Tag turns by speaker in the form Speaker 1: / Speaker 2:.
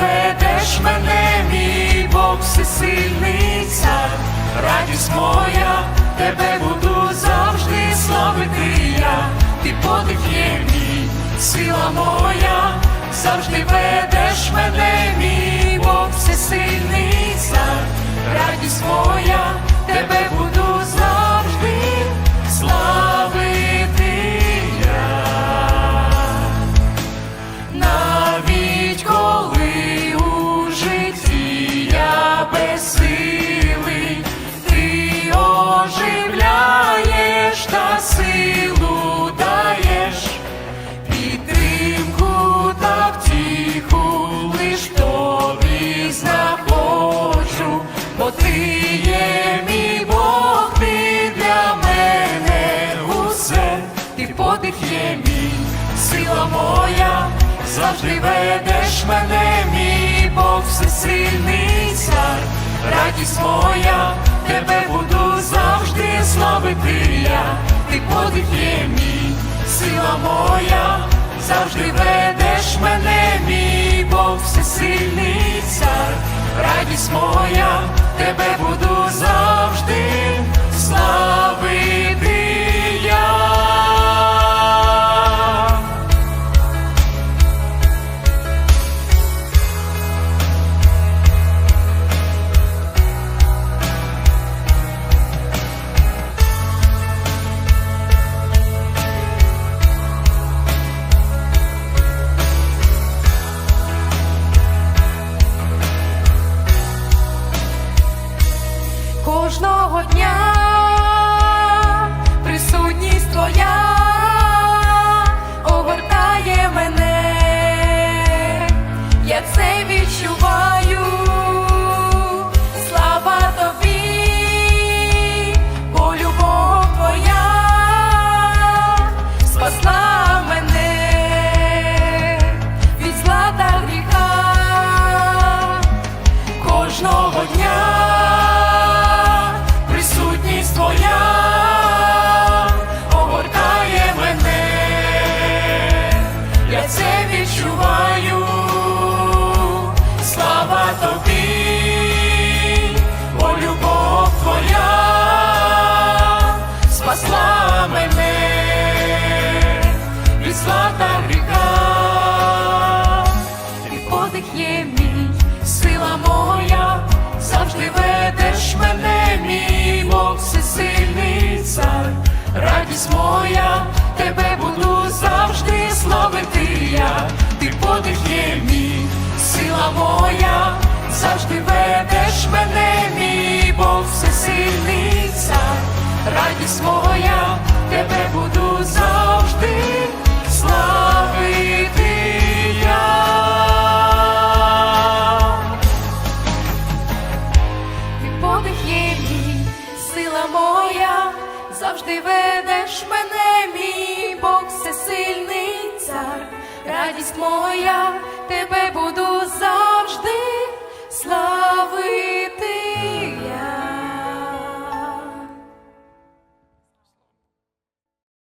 Speaker 1: ведеш мене, мій Бог всесильний цар, радість моя, тебе буду завжди славити я, ти подих є мій, сила моя, завжди ведеш мене, мій є мій Бог, для мене усе, ти подих є мій, сила моя, завжди ведеш мене, мій Бог всесильний цар, радість моя, тебе буду завжди славити я, ти подих є мій, сила моя, завжди ведеш мене, мій Бог всесильний цар, радість моя, тебе буду завжди кожного дня подих є мій, сила моя, завжди ведеш мене, мій Бог всесильний цар, радість моя, тебе буду радість моя,